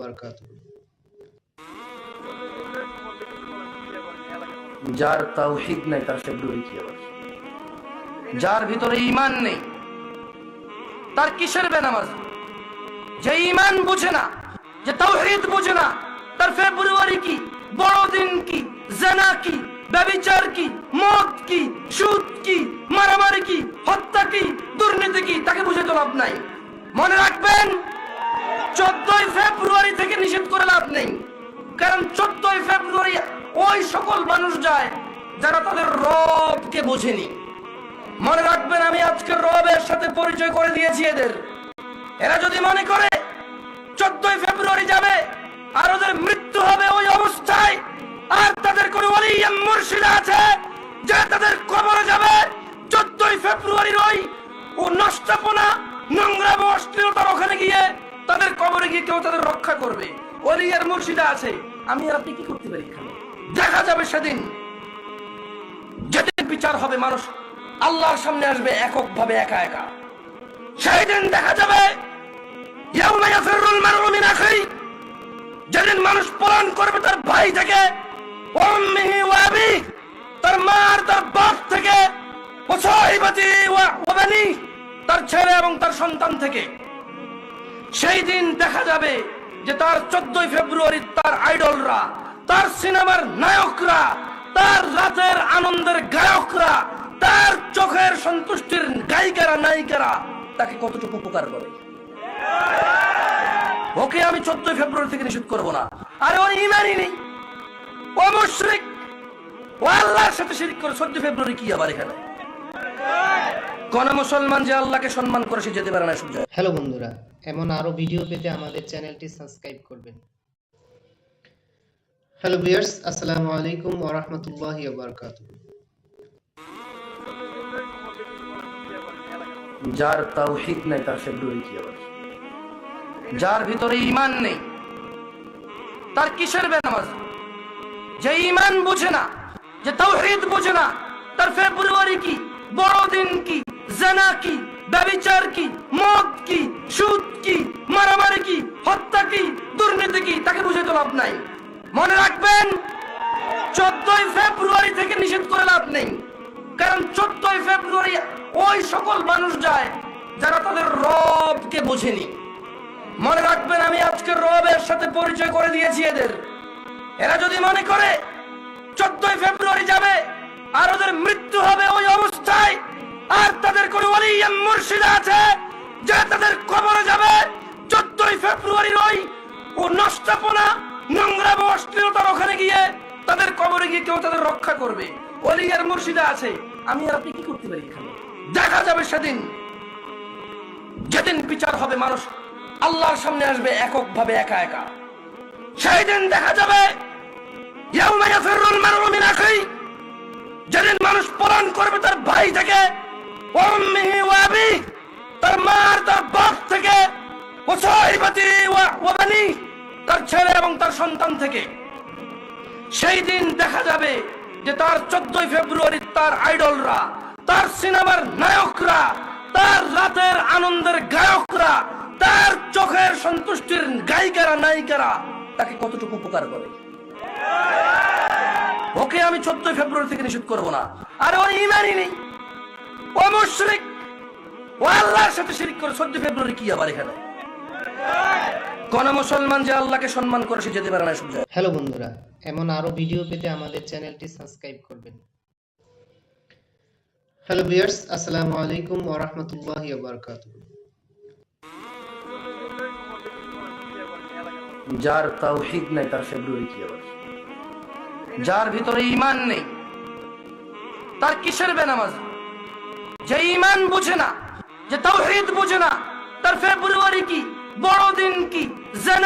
বারকাত যার তাওহিদ নাই, তার সে কি আবার? যার ভিতরে ইমান নেই, তার কিসের বেনামাজ? যে ইমান বুঝে না, যে তাওহিদ বুঝে না, তার ফেব্রুয়ারি কি? বড়দিন কি? জেনা কি? ব্যবচার কি? মদ কি? সুদ কি? মারামারি কি? হত্যা কি? দুর্নীতি কি? তাকে বুঝে তো লাভ নাই। মনে রাখবেন চোদ্দই ফেব্রুয়ারি থেকে নিষেধ করে লাভ নেই। কারণ চোদ্দই ফেব্রুয়ারি ওই সকল মানুষ যায় যারা তাদের রবকে বোঝেনি। মনে রাখবেন, আমি আজকে রবের সাথে পরিচয় করে দিয়েছি এদের। এরা যদি মনে করে চোদ্দই ফেব্রুয়ারি যাবে, আর ওদের মৃত্যু হবে ওই অবস্থায়, আর তাদের কোন মুর্শিদা আছে যে তাদের কবরে যাবে, চোদ্দই ফেব্রুয়ারির ওই ও নষ্টপনা নোংরা অশ্লীলতার ওখানে গিয়ে তাদের কবরে গিয়ে কেউ তাদের রক্ষা করবে। ওলিয়ার মুর্শিদা আছে। আমি আর আপনি কি করতে পারি এখানে? দেখা যাবে সেদিন। যেদিন বিচার হবে মানুষ আল্লাহর সামনে আসবে এককভাবে একা একা। সেই দিন দেখা যাবে যেদিন মানুষ পলায়ন করবে তার ভাই থেকে তার মা আর তার বাপ থেকে তার ছেলে এবং তার সন্তান থেকে। সেই দিন দেখা যাবে যে তার চোদ্দই ফেব্রুয়ারি তার আইডলরা, তার সিনেমার নায়করা, তার রাতের আনন্দের গায়করা, তার চোখের সন্তুষ্টির গায়িকারা, নায়িকারা তাকে কতটুকু উপকার করে? ওকে আমি চোদ্দই ফেব্রুয়ারি থেকে নিষেধ করব না। আরে ওর ইমানই নেই। ও মুশরিক। ও আল্লাহর সাথে শিরিক করে চোদ্দ ফেব্রুয়ারি কি আবার এখানে? কোন মুসলমান যে আল্লাহকে সম্মান করে সে যেতে পারে না সূর্য। হ্যালো বন্ধুরা এমন আরও ভিডিও পেতে আমাদের চ্যানেলটি সাবস্ক্রাইব করবেন। হ্যালো ভিউয়ার্স আসসালামু আলাইকুম ওয়া রাহমাতুল্লাহি ওয়া বারাকাতুহু। যার তাওহিদ নাই তার ফেব্রুয়ারি কি আবার? যার ভিতরে ইমান নেই তার কিসের বেনামাজ? যে ইমান বুঝে না যে তাওহিদ বুঝে না তার ফেব্রুয়ারি কি বড়দিন কি জেনা কি? ব্যবিচার কি? মদ কি? সুদ কি? মারামারি কি? হত্যা কি? দুর্নীতি কি? তাকে বুঝে তো লাভ নাই। মনে রাখবেন, চোদ্দই ফেব্রুয়ারি থেকে নিষেধ করে লাভ নেই। কারণ চোদ্দই ফেব্রুয়ারি ওই সকল মানুষ যায় যারা তাদের রবকে বোঝেনি। মনে রাখবেন, আমি আজকে রবের সাথে পরিচয় করে দিয়েছি এদের। এরা যদি মনে করে, চোদ্দই ফেব্রুয়ারি যাবে, আর ওদের মৃত্যু আর তাদের কোন ওলিয়াম মুর্শিদা আছে যে তাদের কবরে যাবে চোদ্দই ফেব্রুয়ারির ওই ও নষ্টপনা নোংরা অশ্লীলতার ওখানে গিয়ে তাদের কবরে গিয়ে কেউ তাদের রক্ষা করবে। ওলিয়ার মুর্শিদা আছে। আমি আর আপনি কি করতে পারি এখানে? দেখা যাবে সেদিন। যেদিন বিচার হবে মানুষ আল্লাহর সামনে আসবে এককভাবে একা একা। সেই দিন দেখা যাবে যেদিন মানুষ পলায়ন করবে তার ভাই থেকে ওয়া উম্মিহি তার মা আর তার বাপ থেকে তার ছেলে এবং তার সন্তান থেকে। সেই দিন দেখা যাবে যে তার চোদ্দই ফেব্রুয়ারি তার আইডলরা, তার সিনেমার নায়করা, তার রাতের আনন্দের গায়করা, তার চোখের সন্তুষ্টির গায়িকারা, নায়িকারা তাকে কতটুকু উপকার করে। ওকে আমি চোদ্দই ফেব্রুয়ারি থেকে নিষেধ করব না। আরে ওর ইমানই নেই। ও মুশরিক! ও আল্লাহর সাথে শিরিক করে চোদ্দ ফেব্রুয়ারি কি আবার এখানে? কোন মুসলমান যে আল্লাহকে সম্মান করে সে যেতে পারে না সূর্য হ্যালো বন্ধুরা এমন আরও ভিডিও পেতে আমাদের চ্যানেলটি সাবস্ক্রাইব করবেন। হ্যালো ভিউয়ার্স আসসালামু আলাইকুম ওয়া রাহমাতুল্লাহি ওয়া বারাকাতুহু। যার তাওহিদ নাই তার ফেব্রুয়ারি কি আবার? যার ভিতরে ইমান নেই তার কিসের বেনামাজ? যে ইমান বুঝে না যে তৌহিদ বুঝে না তার ফেব্রুয়ারি কি বড়দিন কি জেনা